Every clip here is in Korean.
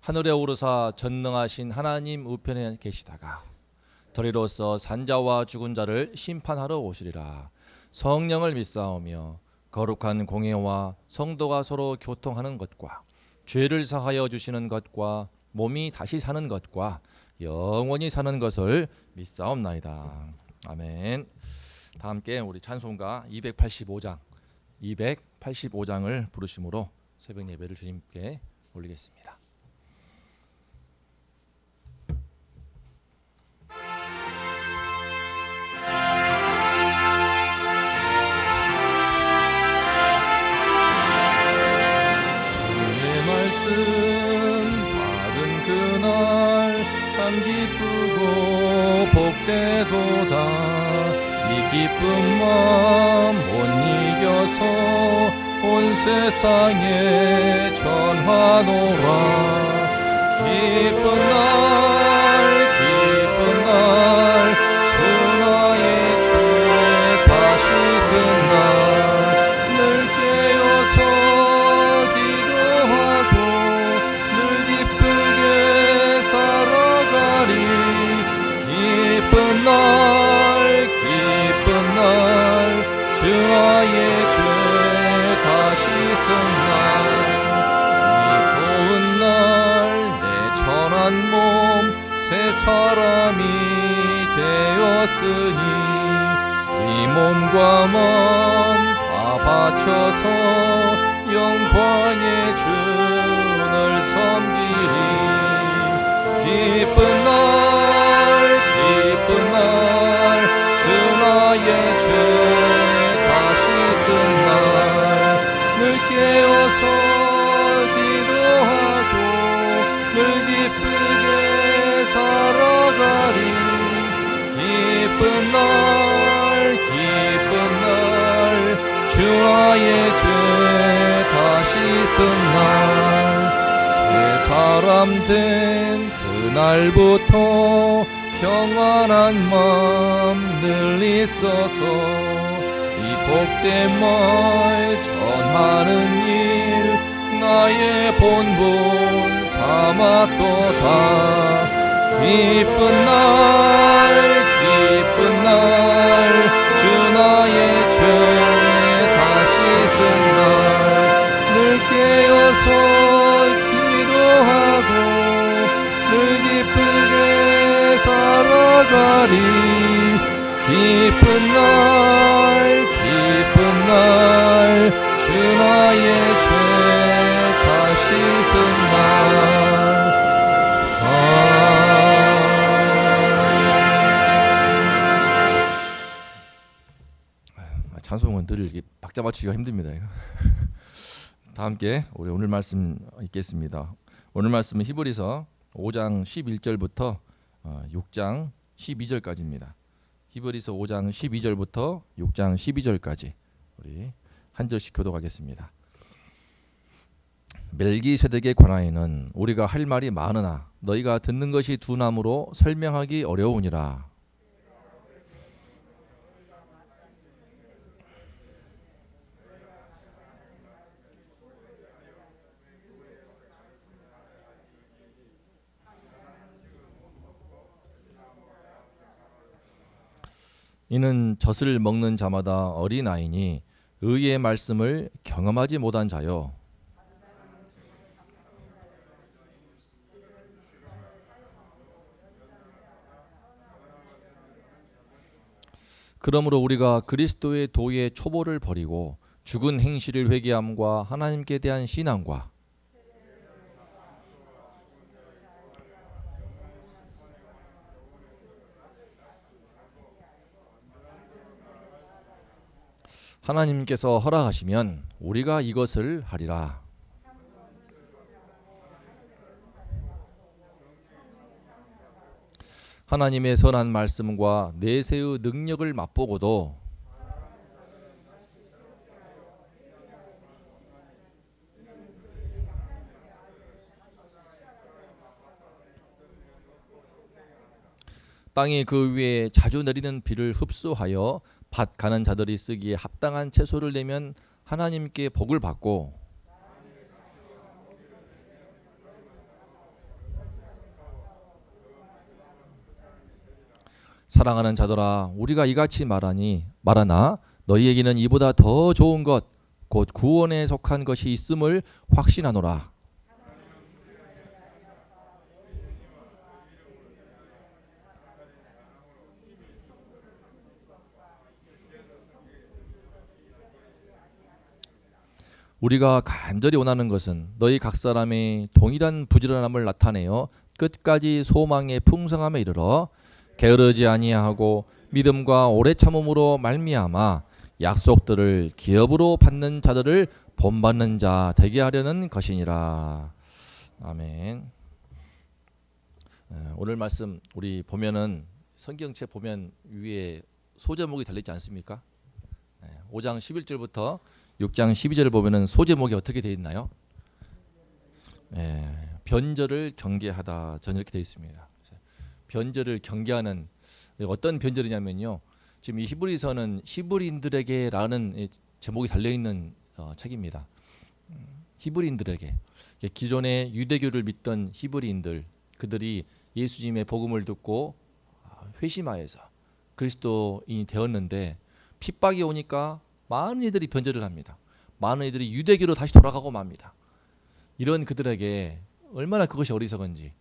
하늘에 오르사 전능하신 하나님 우편에 계시다가 더리로서 산자와 죽은 자를 심판하러 오시리라. 성령을 믿사오며 거룩한 공예와 성도가 서로 교통하는 것과 죄를 사하여 주시는 것과 몸이 다시 사는 것과 영원히 사는 것을 믿사옵나이다. 아멘. 다 함께 우리 찬송가 285장 285장을 부르심으로 새벽 예배를 주님께 올리겠습니다. 세상에 전하노라. 기쁜 날 깨어서 기도하고 늘 기쁘게 살아가리. 기쁜 날 기쁜 날주 아의 죄 다시 쓴날 새 사람 된 그날부터 평안한 마음 늘 있어서 이 복된 말 전하는 일 나의 본분 삼았도다. 기쁜 날 기쁜 날 주 나의 죄 다시 쓴날늘 깨어서 기도하고 늘 기쁘게 살아가리. 기쁜 날 날 주 나의 죄 다시 쓴날 찬송은 늘 이렇게 박자 맞추기가 힘듭니다. 다 함께 우리 오늘 말씀 읽겠습니다. 오늘 말씀은 히브리서 5장 11절부터 6장 12절까지입니다. 히브리서 5장 12절부터 6장 12절까지 우리 한 절씩 교독하겠습니다. 멜기세덱에 관하여는 우리가 할 말이 많으나 너희가 듣는 것이 두나무로 설명하기 어려우니라. 이는 젖을 먹는 자마다 어린아이니 의의 말씀을 경험하지 못한 자요 그러므로 우리가 그리스도의 도의 초보를 버리고 죽은 행실을 회개함과 하나님께 대한 신앙과 하나님께서 허락하시면 우리가 이것을 하리라. 하나님의 선한 말씀과 내세의 능력을 맛보고도 땅이 그 위에 자주 내리는 비를 흡수하여 밭 가는 자들이 쓰기에 합당한 채소를 내면 하나님께 복을 받고 사랑하는 자들아 우리가 이같이 말하니 말하나 너희에게는 이보다 더 좋은 것 곧 구원에 속한 것이 있음을 확신하노라 우리가 간절히 원하는 것은 너희 각 사람의 동일한 부지런함을 나타내어 끝까지 소망의 풍성함에 이르러 게으르지 아니하고 믿음과 오래 참음으로 말미암아 약속들을 기업으로 받는 자들을 본받는 자 되게 하려는 것이니라. 아멘. 어, 오늘 말씀 우리 보면은 성경책 보면 위에 소제목이 달려 있지 않습니까? 5장 11절부터 6장 12절을 보면은 소제목이 어떻게 되어 있나요? 예, 변절을 경계하다 전 이렇게 되어 있습니다. 변절을 경계하는 어떤 변절이냐면요. 지금 이 히브리서는 히브리인들에게라는 제목이 달려 있는 어, 책입니다. 음, 히브리인들에게 기존의 유대교를 믿던 히브리인들 그들이 예수님의 복음을 듣고 아, 회심하여서 그리스도인이 되었는데 핍박이 오니까 많은 이들이 변절을 합니다. 많은 이들이 유대교로 다시 돌아가고 맙니다. 이런 그들에게 얼마나 그것이 어리석은지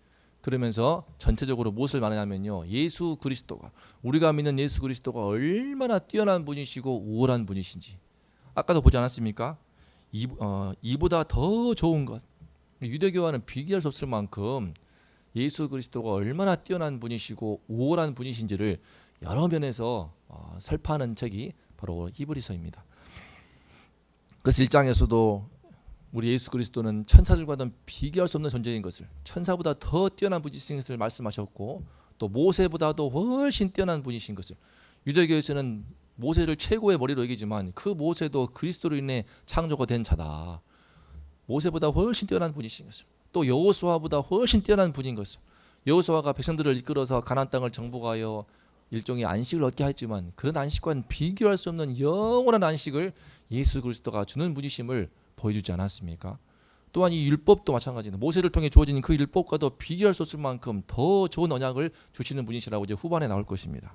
그러면서 전체적으로 무엇을 말하냐면요. 예수 그리스도가 우리가 믿는 예수 그리스도가 얼마나 뛰어난 분이시고 우월한 분이신지 아까도 보지 않았습니까? 이, 어, 이보다 더 좋은 것 유대교와는 비교할 수 없을 만큼 예수 그리스도가 얼마나 뛰어난 분이시고 우월한 분이신지를 여러 면에서 어, 설파하는 책이 바로 히브리서입니다. 그래서 일장에서도 우리 예수 그리스도는 천사들과는 비교할 수 없는 존재인 것을 천사보다 더 뛰어난 분이신 것을 말씀하셨고 또 모세보다도 훨씬 뛰어난 분이신 것을 유대교에서는 모세를 최고의 머리로 여기지만 그 모세도 그리스도로 인해 창조가 된 자다. 모세보다 훨씬 뛰어난 분이신 것을 또 여호수아보다 훨씬 뛰어난 분인 것을 여호수아가 백성들을 이끌어서 가나안 땅을 정복하여 일종의 안식을 얻게 했지만 그런 안식과는 비교할 수 없는 영원한 안식을 예수 그리스도가 주는 분이심을 보여주지 않았습니까? 또한 이 율법도 마찬가지입니다. 모세를 통해 주어진 그 율법과도 비교할 수 없을 만큼 더 좋은 언약을 주시는 분이시라고 이제 후반에 나올 것입니다.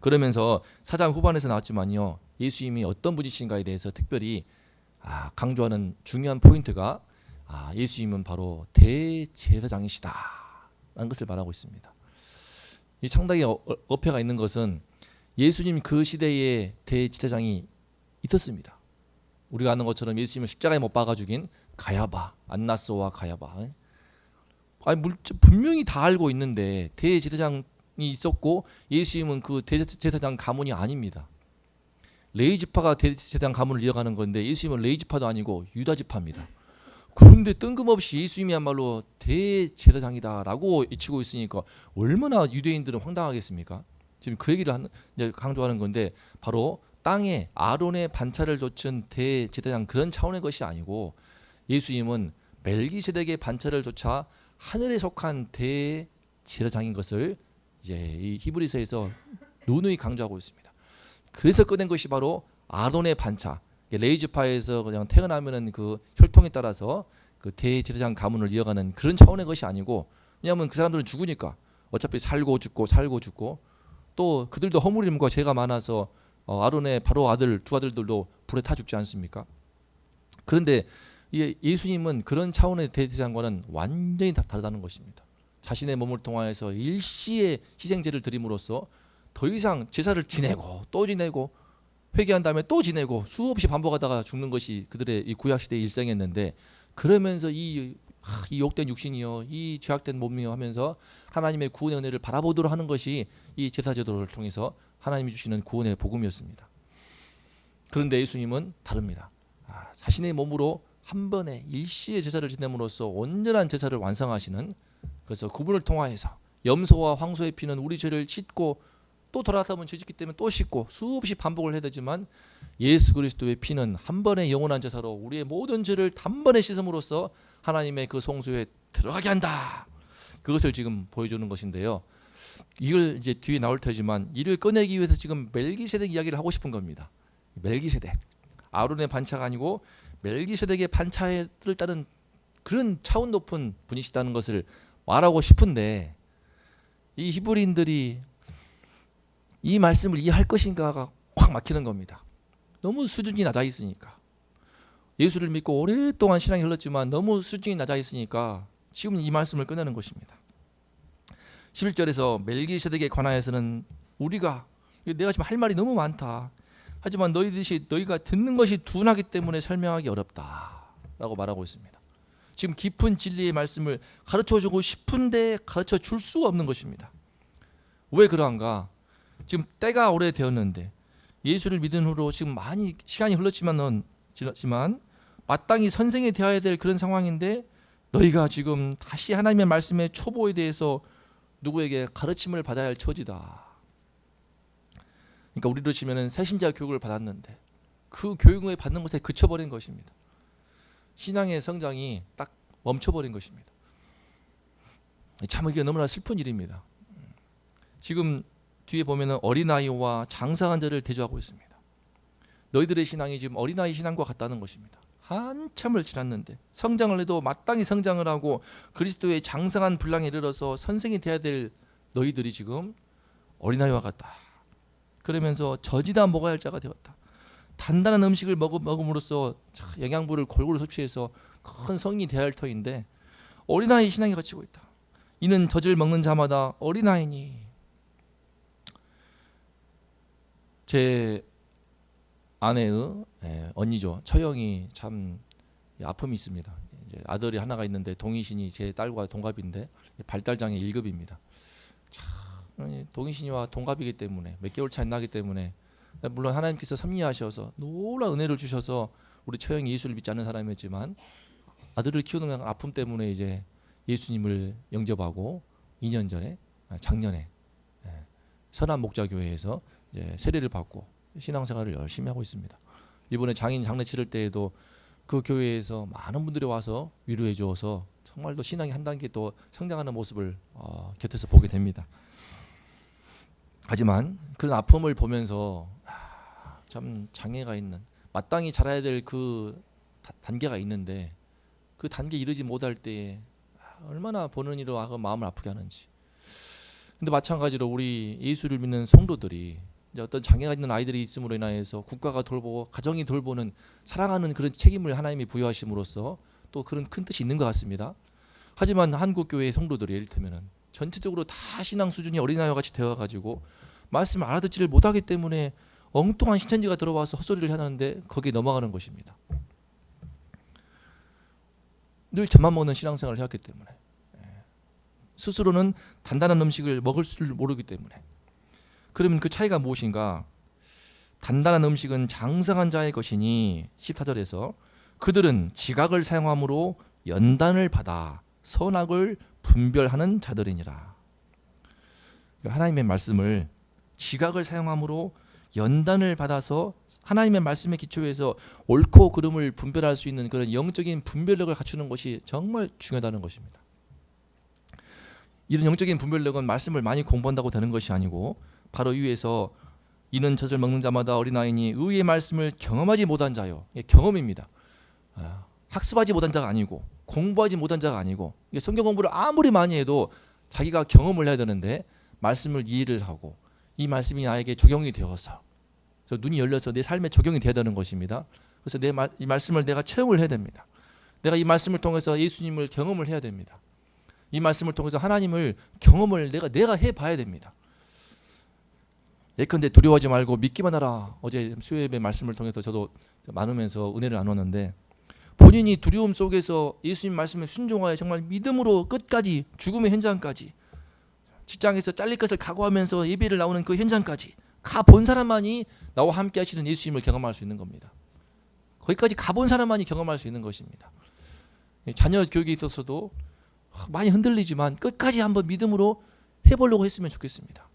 그러면서 사장 후반에서 나왔지만요. 예수님이 어떤 분이신가에 대해서 특별히 아, 강조하는 중요한 포인트가 아, 예수님은 바로 대제사장이시다라는 것을 말하고 있습니다. 이 창당의 어, 어, 어폐가 있는 것은 예수님 그 시대에 대제사장이 있었습니다. 우리가 아는 것처럼 예수님을 십자가에 못 박아 죽인 가야바, 안나스와 가야바. 아니 물질 분명히 다 알고 있는데 대제사장이 있었고 예수님은 그 대제사장 가문이 아닙니다. 레이 지파가 대제사장 가문을 이어가는 건데 예수님은 레이 지파도 아니고 유다 지파입니다. 그런데 뜬금없이 예수님이야말로 대제사장이다라고 외치고 있으니까 얼마나 유대인들은 황당하겠습니까? 지금 그 얘기를 하는, 강조하는 건데 바로 땅에 아론의 반차를 좇은 대제사장 그런 차원의 것이 아니고 예수님은 멜기세덱의 반차를 좇아 하늘에 속한 대제사장인 것을 이제 이 히브리서에서 누누이 강조하고 있습니다. 그래서 꺼낸 것이 바로 아론의 반차 레이즈파에서 그냥 태어나면은 그 혈 통에 따라서 그 대제사장 가문을 이어가는 그런 차원의 것이 아니고 왜냐하면 그 사람들은 죽으니까 어차피 살고 죽고 살고 죽고 또 그들도 허물임과 죄가 많아서 어, 아론의 바로 아들 두 아들들도 불에 타 죽지 않습니까? 그런데 예수님은 그런 차원의 대제사장과는 완전히 다르다는 것입니다. 자신의 몸을 통하여서 일시의 희생제를 드림으로써 더 이상 제사를 지내고 또 지내고 회개한 다음에 또 지내고 수없이 반복하다가 죽는 것이 그들의 이 구약 시대의 일생이었는데 그러면서 이, 이 욕된 육신이요 이 죄악된 몸이요 하면서 하나님의 구원의 은혜를 바라보도록 하는 것이 이 제사 제도를 통해서 하나님이 주시는 구원의 복음이었습니다. 그런데 예수님은 다릅니다. 아, 자신의 몸으로 한 번에 일시의 제사를 지냄으로써 온전한 제사를 완성하시는 그래서 구분을 통하여서 염소와 황소의 피는 우리 죄를 씻고 또 돌아서면 죄 짓기 때문에 또 씻고 수없이 반복을 해야 되지만 예수 그리스도의 피는 한 번의 영원한 제사로 우리의 모든 죄를 단번에 씻음으로써 하나님의 그 성소에 들어가게 한다. 그것을 지금 보여주는 것인데요. 이걸 이제 뒤에 나올 테지만 이를 꺼내기 위해서 지금 멜기세덱 이야기를 하고 싶은 겁니다. 멜기세덱 아론의 반차가 아니고 멜기세덱의 반차를 따른 그런 차원 높은 분이시다는 것을 말하고 싶은데 이 히브리인들이 이 말씀을 이해할 것인가가 확 막히는 겁니다. 너무 수준이 낮아 있으니까 예수를 믿고 오랫동안 신앙이 흘렀지만 너무 수준이 낮아 있으니까 지금 이 말씀을 꺼내는 것입니다. 11절에서 멜기세덱에 관하여서는 우리가 내가 지금 할 말이 너무 많다. 하지만 너희들이 너희가 듣는 것이 둔하기 때문에 설명하기 어렵다라고 말하고 있습니다. 지금 깊은 진리의 말씀을 가르쳐 주고 싶은데 가르쳐 줄 수가 없는 것입니다. 왜 그러한가? 지금 때가 오래되었는데 예수를 믿은 후로 지금 많이 시간이 흘렀지만은 지났지만 마땅히 선생이 되어야 될 그런 상황인데 너희가 지금 다시 하나님의 말씀의 초보에 대해서 누구에게 가르침을 받아야 할 처지다. 그러니까 우리로 치면은 새신자 교육을 받았는데 그 교육을 받는 것에 그쳐버린 것입니다. 신앙의 성장이 딱 멈춰버린 것입니다. 참 이게 너무나 슬픈 일입니다. 지금 뒤에 보면은 어린아이와 장사한 자를 대조하고 있습니다. 너희들의 신앙이 지금 어린아이 신앙과 같다는 것입니다. 한참을 지났는데 성장을 해도 마땅히 성장을 하고 그리스도의 장성한 분량에 이르러서 선생이 되어야 될 너희들이 지금 어린아이와 같다. 그러면서 저지다 먹어야 할 자가 되었다. 단단한 음식을 먹음, 먹음으로써 영양분을 골고루 섭취해서 큰 성인이 되어야 할 터인데 어린아이 신앙이 갇히고 있다. 이는 젖을 먹는 자마다 어린아이니 제 아내의 예, 언니죠 처형이 참 아픔이 있습니다. 아들이 하나가 있는데 동희신이 제 딸과 동갑인데 발달장애 1급입니다. 참 동희신이와 동갑이기 때문에 몇 개월 차이 나기 때문에 물론 하나님께서 섭리하셔서 놀라운 은혜를 주셔서 우리 처형이 예수를 믿지 않는 사람이었지만 아들을 키우는 아픔 때문에 이제 예수님을 영접하고 2년 전에 아, 작년에 예, 선한 목자 교회에서 이제 세례를 받고 신앙생활을 열심히 하고 있습니다. 이번에 장인 장례 치를 때에도 그 교회에서 많은 분들이 와서 위로해 주어서 정말 또 신앙이 한 단계 또 성장하는 모습을 어, 곁에서 보게 됩니다. 하지만 그런 아픔을 보면서 참 장애가 있는 마땅히 자라야 될 그 단계가 있는데 그 단계 이르지 못할 때에 얼마나 보는 이로 마음을 아프게 하는지. 근데 마찬가지로 우리 예수를 믿는 성도들이 이제 어떤 장애가 있는 아이들이 있음으로 인하여서 국가가 돌보고 가정이 돌보는 사랑하는 그런 책임을 하나님이 부여하심으로써 또 그런 큰 뜻이 있는 것 같습니다. 하지만 한국 교회 성도들이 예를 들면은 전체적으로 다 신앙 수준이 어린아이와 같이 되어 가지고 말씀을 알아듣지를 못하기 때문에 엉뚱한 신천지가 들어와서 헛소리를 하는데 거기에 넘어가는 것입니다. 늘 젖만 먹는 신앙생활을 해왔기 때문에 예. 스스로는 단단한 음식을 먹을 줄 모르기 때문에 그러면 그 차이가 무엇인가? 단단한 음식은 장성한 자의 것이니 14절에서 그들은 지각을 사용함으로 연단을 받아 선악을 분별하는 자들이니라. 그러니까 하나님의 말씀을 지각을 사용함으로 연단을 받아서 하나님의 말씀에 기초해서 옳고 그름을 분별할 수 있는 그런 영적인 분별력을 갖추는 것이 정말 중요하다는 것입니다. 이런 영적인 분별력은 말씀을 많이 공부한다고 되는 것이 아니고 바로 위에서 이는 젖을 먹는 자마다 어린아이니 의의 말씀을 경험하지 못한 자요. 이게 경험입니다. 아, 학습하지 못한 자가 아니고 공부하지 못한 자가 아니고 성경 공부를 아무리 많이 해도 자기가 경험을 해야 되는데 말씀을 이해를 하고 이 말씀이 나에게 적용이 되어서 눈이 열려서 내 삶에 적용이 되어야 되는 것입니다. 그래서 내 말, 이 말씀을 내가 체험을 해야 됩니다. 내가 이 말씀을 통해서 예수님을 경험을 해야 됩니다. 이 말씀을 통해서 하나님을 경험을 내가 내가 해 봐야 됩니다. 예컨대 두려워하지 말고 믿기만 하라. 어제 수요예배 말씀을 통해서 저도 나누면서 은혜를 나눴는데 본인이 두려움 속에서 예수님 말씀에 순종하여 정말 믿음으로 끝까지 죽음의 현장까지 직장에서 잘릴 것을 각오하면서 예배를 나오는 그 현장까지 가 본 사람만이 나와 함께 하시는 예수님을 경험할 수 있는 겁니다. 거기까지 가본 사람만이 경험할 수 있는 것입니다. 자녀 교육에 있어서도 많이 흔들리지만 끝까지 한번 믿음으로 해보려고 했으면 좋겠습니다.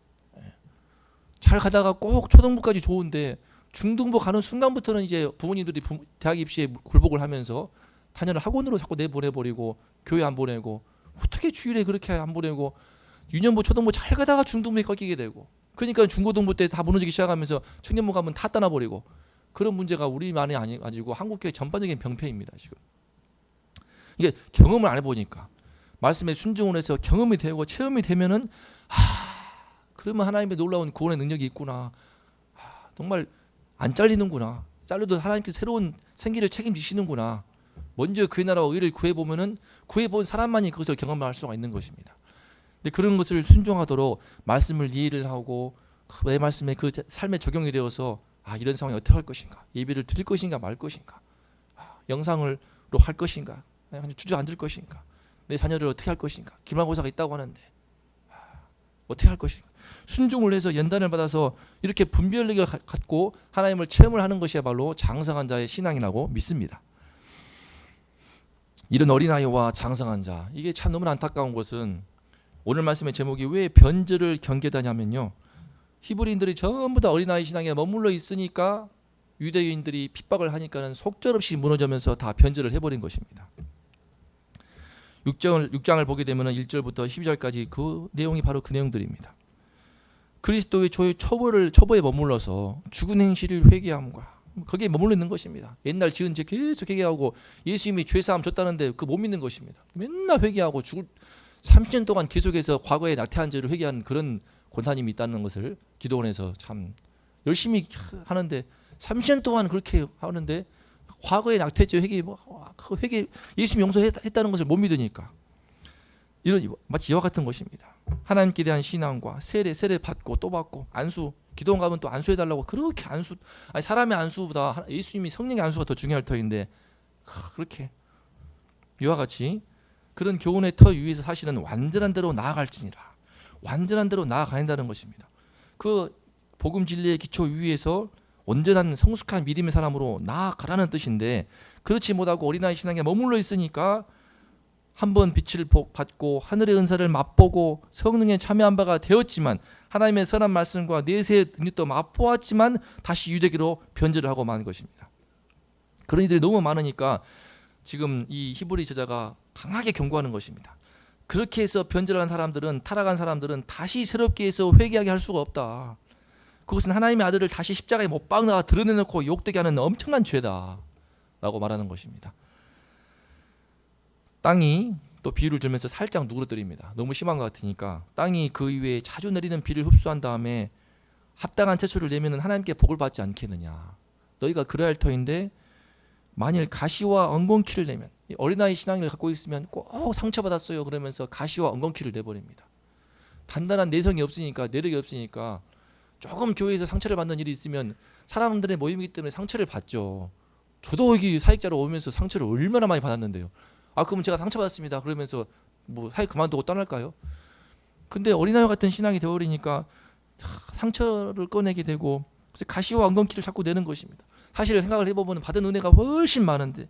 예. 잘 가다가 꼭 초등부까지 좋은데 중등부 가는 순간부터는 이제 부모님들이 부- 대학 입시에 굴복을 하면서 자녀를 학원으로 자꾸 내보내버리고 교회 안 보내고 어떻게 주일에 그렇게 안 보내고 유년부 초등부 잘 가다가 중등부에 꺾이게 되고 그러니까 중고등부 때 다 무너지기 시작하면서 청년부 가면 다 떠나버리고 그런 문제가 우리만이 아니 가지고 한국 교회 전반적인 병폐입니다 지금 이게 경험을 안 해보니까 말씀에 순종을 해서 경험이 되고 체험이 되면은 아 그러면 하나님의 놀라운 구원의 능력이 있구나. 아, 정말 안 잘리는구나. 잘려도 하나님께서 새로운 생기를 책임지시는구나. 먼저 그의 나라와 의를 구해보면은 구해본 사람만이 그것을 경험할 수가 있는 것입니다. 근데 그런 것을 순종하도록 말씀을 이해를 하고 그내 말씀에 그 삶에 적용이 되어서 아 이런 상황이 어떻게 할 것인가? 예배를 드릴 것인가 말 것인가? 아, 영상을로 할 것인가? 아니 주저앉을 것인가? 내 자녀를 어떻게 할 것인가? 기말고사가 있다고 하는데 아, 어떻게 할 것인가 순종을 해서 연단을 받아서 이렇게 분별력을 가- 갖고 하나님을 체험을 하는 것이야말로 장성한 자의 신앙이라고 믿습니다. 이런 어린아이와 장성한 자 이게 참 너무 안타까운 것은 오늘 말씀의 제목이 왜 변절을 경계다냐면요 히브리인들이 전부 다 어린아이 신앙에 머물러 있으니까 유대인들이 핍박을 하니까는 속절없이 무너지면서 다 변절을 해버린 것입니다. 6장을 6장을 보게 되면은 1절부터 12절까지 그 내용이 바로 그 내용들입니다. 그리스도의 초 초보를 초보에 머물러서 죽은 행실을 회개함과 거기에 머물러 있는 것입니다. 옛날 지은 죄 계속 회개하고 예수님이 죄 사함 줬다는데 그 못 믿는 것입니다. 맨날 회개하고 죽을 30년 동안 계속해서 과거에 낙태한 죄를 회개한 그런 권사님이 있다는 것을 기도원에서 참 열심히 하는데 30년 동안 그렇게 하는데 과거에 낙태죄 회개 뭐그 회개 예수님 용서했다는 것을 못 믿으니까 이런 마치 이와 같은 것입니다. 하나님께 대한 신앙과 세례 세례 받고 또 받고 안수 기도원 가면 또 안수해 달라고 그렇게 안수 아니 사람의 안수보다 예수님이 성령의 안수가 더 중요할 터인데 크, 그렇게 이와 같이 그런 교훈의 터 위에서 사실은 완전한 대로 나아갈지니라 완전한 대로 나아가는다는 것입니다. 그 복음 진리의 기초 위에서 온전한 성숙한 믿음의 사람으로 나아가라는 뜻인데 그렇지 못하고 어린아이 신앙에 머물러 있으니까 한 번 빛을 보- 받고 하늘의 은사를 맛보고 성령에 참여한 바가 되었지만 하나님의 선한 말씀과 내세의 능력도 맛보았지만 다시 유대기로 변절을 하고 만 것입니다. 그런 이들이 너무 많으니까 지금 이 히브리 저자가 강하게 경고하는 것입니다. 그렇게 해서 변절한 사람들은 타락한 사람들은 다시 새롭게 해서 회개하게 할 수가 없다. 그것은 하나님의 아들을 다시 십자가에 못 박나 드러내놓고 욕되게 하는 엄청난 죄다라고 말하는 것입니다. 땅이 또 비유를 들면서 살짝 누그러뜨립니다. 너무 심한 것 같으니까 땅이 그 이외에 자주 내리는 비를 흡수한 다음에 합당한 채소를 내면은 하나님께 복을 받지 않겠느냐. 너희가 그래야 할 터인데 만일 가시와 엉겅퀴를 내면 이 어린아이 신앙을 갖고 있으면 꼭 상처받았어요 그러면서 가시와 엉겅퀴를 내버립니다. 단단한 내성이 없으니까 내력이 없으니까 조금 교회에서 상처를 받는 일이 있으면 사람들의 모임이기 때문에 상처를 받죠. 저도 여기 사역자로 오면서 상처를 얼마나 많이 받았는데요. 아 그럼 제가 상처받았습니다. 그러면서 뭐 사역 그만두고 떠날까요? 근데 어린아이 같은 신앙이 되어버리니까 하, 상처를 꺼내게 되고 가시와 엉겅퀴를 자꾸 내는 것입니다. 사실 생각을 해보면 받은 은혜가 훨씬 많은데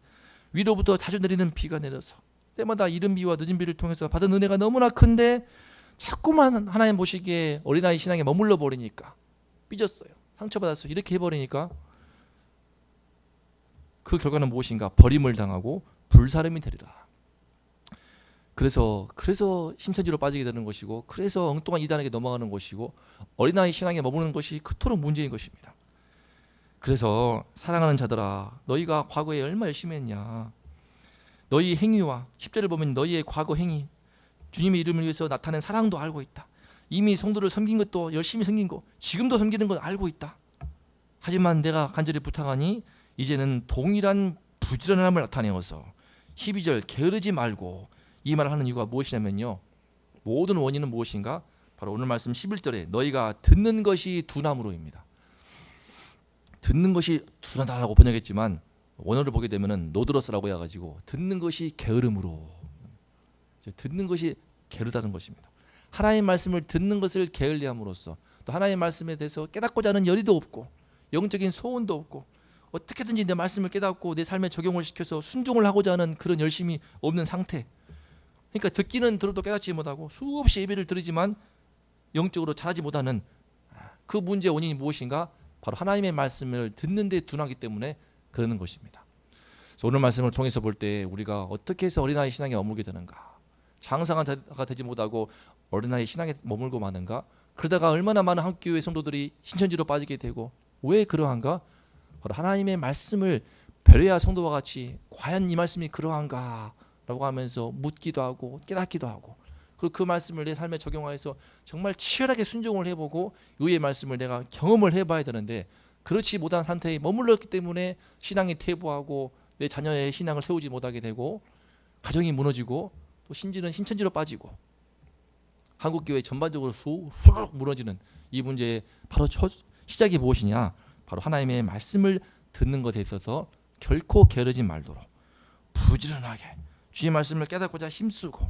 위로부터 자주 내리는 비가 내려서 때마다 이른 비와 늦은 비를 통해서 받은 은혜가 너무나 큰데 자꾸만 하나님 보시기에 어린아이 신앙에 머물러 버리니까 삐졌어요. 상처받았어요. 이렇게 해버리니까 그 결과는 무엇인가? 버림을 당하고 불사름이 되리라. 그래서 그래서 신천지로 빠지게 되는 것이고 그래서 엉뚱한 이단에게 넘어가는 것이고 어린아이 신앙에 머무는 것이 그토록 문제인 것입니다. 그래서 사랑하는 자들아 너희가 과거에 얼마 열심히 했냐 너희 행위와 10절을 보면 너희의 과거 행위 주님의 이름을 위해서 나타낸 사랑도 알고 있다. 이미 성도를 섬긴 것도 열심히 섬긴 거 지금도 섬기는 건 알고 있다. 하지만 내가 간절히 부탁하니 이제는 동일한 부지런함을 나타내어서 12절 게으르지 말고 이 말을 하는 이유가 무엇이냐면요. 모든 원인은 무엇인가? 바로 오늘 말씀 11절에 너희가 듣는 것이 둔함으로입니다. 듣는 것이 둔하다라고 번역했지만 원어를 보게 되면은 노드러스라고 해가지고 듣는 것이 게으름으로 듣는 것이 게으르다는 것입니다. 하나님 말씀을 듣는 것을 게을리함으로써 또 하나님 말씀에 대해서 깨닫고자 하는 열의도 없고 영적인 소원도 없고 어떻게든지 내 말씀을 깨닫고 내 삶에 적용을 시켜서 순종을 하고자 하는 그런 열심이 없는 상태. 그러니까 듣기는 들어도 깨닫지 못하고 수없이 예배를 들으지만 영적으로 자라지 못하는 그 문제의 원인이 무엇인가? 바로 하나님의 말씀을 듣는 데 둔하기 때문에 그러는 것입니다. 오늘 말씀을 통해서 볼 때 우리가 어떻게 해서 어린아이 신앙에 머물게 되는가? 장사가 되지 못하고 어린아이 신앙에 머물고 마는가? 그러다가 얼마나 많은 한교회 성도들이 신천지로 빠지게 되고 왜 그러한가? 바로 하나님의 말씀을 배려야 성도와 같이 과연 이 말씀이 그러한가라고 하면서 묻기도 하고 깨닫기도 하고 그리고 그 말씀을 내 삶에 적용하여서 정말 치열하게 순종을 해보고 의의 말씀을 내가 경험을 해봐야 되는데 그렇지 못한 상태에 머물렀기 때문에 신앙이 퇴보하고 내 자녀의 신앙을 세우지 못하게 되고 가정이 무너지고 또 신지는 신천지로 빠지고 한국 교회 전반적으로 후룩 무너지는 이 문제의 바로 첫 시작이 무엇이냐? 바로 하나님의 말씀을 듣는 것에 있어서 결코 게으르지 말도록 부지런하게 주의 말씀을 깨닫고자 힘쓰고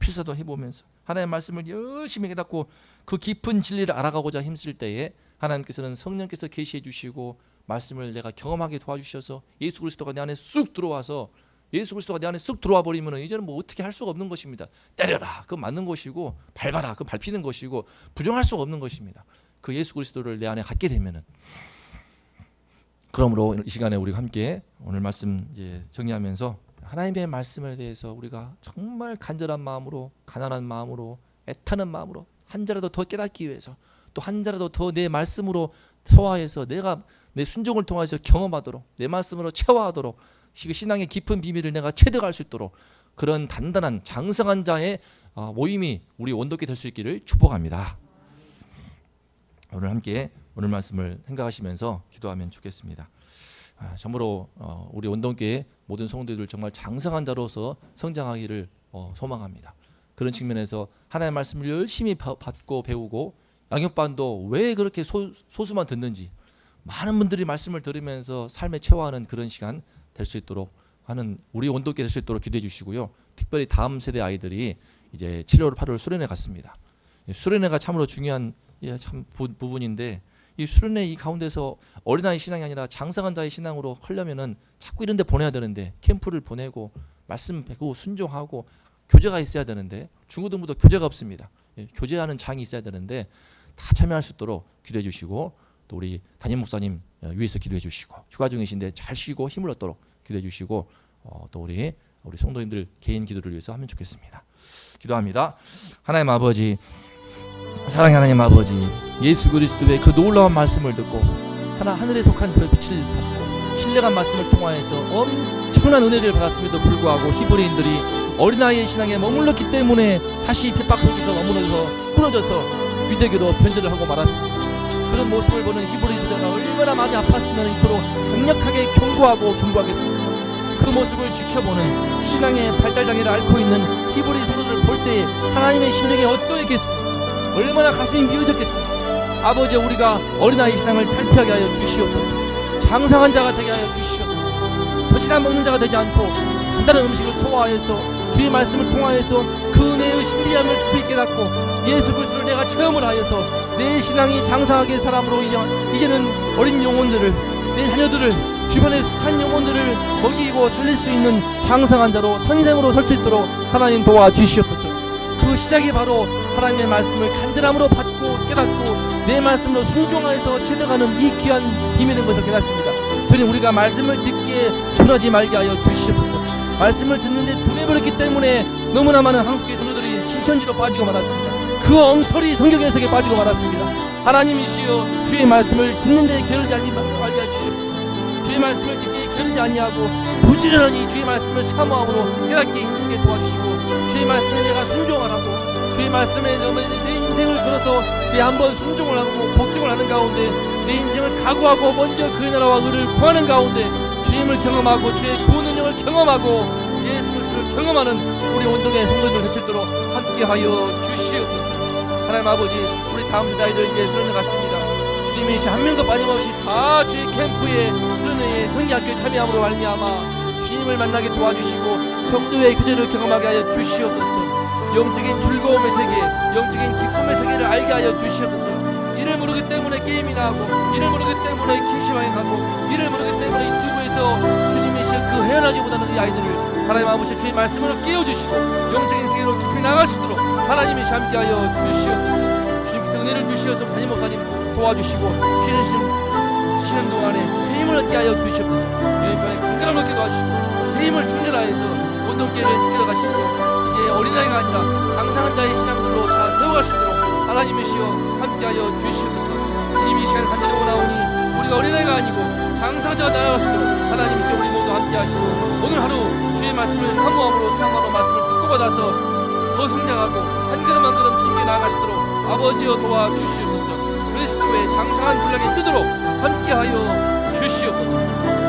필사도 해보면서 하나님의 말씀을 열심히 깨닫고 그 깊은 진리를 알아가고자 힘쓸 때에 하나님께서는 성령께서 계시해 주시고 말씀을 내가 경험하게 도와주셔서 예수 그리스도가 내 안에 쑥 들어와서 예수 그리스도가 내 안에 쑥 들어와 버리면 이제는 뭐 어떻게 할 수가 없는 것입니다. 때려라, 그건 맞는 것이고 밟아라, 그건 밟히는 것이고 부정할 수가 없는 것입니다. 그 예수 그리스도를 내 안에 갖게 되면은 그러므로 이 시간에 우리가 함께 오늘 말씀 정리하면서 하나님의 말씀에 대해서 우리가 정말 간절한 마음으로 가난한 마음으로 애타는 마음으로 한 자라도 더 깨닫기 위해서 또 한 자라도 더 내 말씀으로 소화해서 내가 내 순종을 통해서 경험하도록 내 말씀으로 체화하도록 신앙의 깊은 비밀을 내가 체득할 수 있도록 그런 단단한 장성한 자의 어, 모임이 우리 원독게 될수 있기를 축복합니다. 오늘 함께 오늘 말씀을 생각하시면서 기도하면 좋겠습니다. 아, 참으로 어, 우리 원동교회 모든 성도들 정말 장성한 자로서 성장하기를 어, 소망합니다. 그런 측면에서 하나님의 말씀을 열심히 받고 배우고 양육반도 왜 그렇게 소, 소수만 듣는지 많은 분들이 말씀을 들으면서 삶에 체화하는 그런 시간 될 수 있도록 하는 우리 원독교 될수 있도록 기도해 주시고요. 특별히 다음 세대 아이들이 이제 7월 8월 수련회 갔습니다. 수련회가 참으로 중요한 예, 참 부, 부분인데 이 수련회 이 가운데서 어린아이 신앙이 아니라 장성한 자의 신앙으로 하려면은 자꾸 이런 데 보내야 되는데 캠프를 보내고 말씀 배고 순종하고 교제가 있어야 되는데 중고등부도 교제가 없습니다. 예, 교제하는 장이 있어야 되는데 다 참여할 수 있도록 기도해 주시고 또 우리 담임 목사님 어, 위에서 기도해 주시고 휴가 중이신데 잘 쉬고 힘을 얻도록 기도해 주시고 어, 또 우리 우리 성도님들 개인 기도를 위해서 하면 좋겠습니다. 기도합니다. 하나님 아버지 사랑의 하나님 아버지 예수 그리스도의 그 놀라운 말씀을 듣고 하나 하늘에 속한 그 빛을 받고 신뢰한 말씀을 통하여서 엄청난 은혜를 받았음에도 불구하고 히브리인들이 어린아이의 신앙에 머물렀기 때문에 다시 핍박 속에서 머무르서 끊어져서 유대교로 변절을 하고 말았습니다. 그런 모습을 보는 히브리 저자가 얼마나 마음이 아팠으면 이토록 강력하게 경고하고 경고하겠습니까? 그 모습을 지켜보는 신앙의 발달 장애를 앓고 있는 히브리 성도들을 볼 때에 하나님의 심정이 어떠했겠습니까? 얼마나 가슴이 미어졌겠습니까? 아버지 우리가 어린아이 신앙을 탈피하게 하여 주시옵소서. 장상한 자가 되게 하여 주시옵소서. 젖이나 먹는 자가 되지 않고 간단한 음식을 소화해서 주의 말씀을 통하여서 그 은혜의 신비함을 깊이 깨닫고 예수 그리스도를 내가 체험을 하여서 내 신앙이 장사하게 사람으로 이제는 어린 영혼들을 내 자녀들을 주변에 숙한 영혼들을 먹이고 살릴 수 있는 장상한 자로 선생으로 설 수 있도록 하나님 도와주시옵소서. 그 시작이 바로 하나님의 말씀을 간절함으로 받고 깨닫고 내 말씀으로 순종하여서 채워가는 이 귀한 비밀인 것을 깨닫습니다. 주님 우리가 말씀을 듣기에 둔하지 말게 하여 주시옵소서. 말씀을 듣는데 둔해버렸기 때문에 너무나 많은 한국교회 성도들이 신천지로 빠지고 말았습니다. 그 엉터리 성경 해석에 빠지고 말았습니다. 하나님이시여 주의 말씀을 듣는데 게을리지 말게 해주시옵소서. 주의 말씀을 듣기에 게을리지 아니하고 부지런히 주의 말씀을 사모함으로 깨닫게 힘쓰게 도와주시고 주의 말씀에 내가 순종하라고 주의 말씀에 내 인생을 걸어서 내한번 순종을 하고 복종을 하는 가운데 내 인생을 각오하고 먼저 그 나라와 의를 구하는 가운데 주님을 경험하고 주의 구원 능력을 경험하고 예수 그리스도를 경험하는 우리 원동의 성도들 될 수 있도록 함께하여 주시옵소서. 하나님 아버지 우리 다음 세대 아이들 이제 수련회 갔습니다. 주님이 한 명도 빠짐없이 다 주의 캠프에 수련회에 성리학교에 참여함으로 말미암아 주님을 만나게 도와주시고 성도의 교제를 경험하게 하여 주시옵소서 영적인 즐거움의 세계, 영적인 기쁨의 세계를 알게 하여 주시옵소서. 이를 모르기 때문에 게임이나 하고, 이를 모르기 때문에 캐시방에 가고, 이를 모르기 때문에 유튜브에서 주님의 그 헤어나지 못하는 이 아이들을 하나님 아버지 주의 말씀으로 깨워주시고 영적인 세계로 깊이 나갈 수 있도록 하나님이 함께하여 주시옵소서. 주님 주시어서 담임 목사님 도와주시고 쉬는 시- 쉬는 동안에 새 힘을 얻게 하여 주시옵소서 여행번에 강건함 얻게 도와주시고 새 힘을 충전하여서 운동계를 이끌어가시고 이제 어린아이가 아니라 장상한 자의 신앙들로 잘 세워가시도록 하나님이시여 함께하여 주시옵소서. 주님 이 시간 간절히 원하오니 우리가 어린아이가 아니고 장상자가 나아가시도록 하나님이 시여 우리 모두 함께하시고 오늘 하루 주의 말씀을 사모함으로 사모하는 말씀을 듣고 받아서 더 성장하고 한 걸음 한 걸음 쉽게 나아가시도록 아버지여 도와주시옵소서. 그리스도의 장상한 분량에 이르도록 함께하여 주시옵소서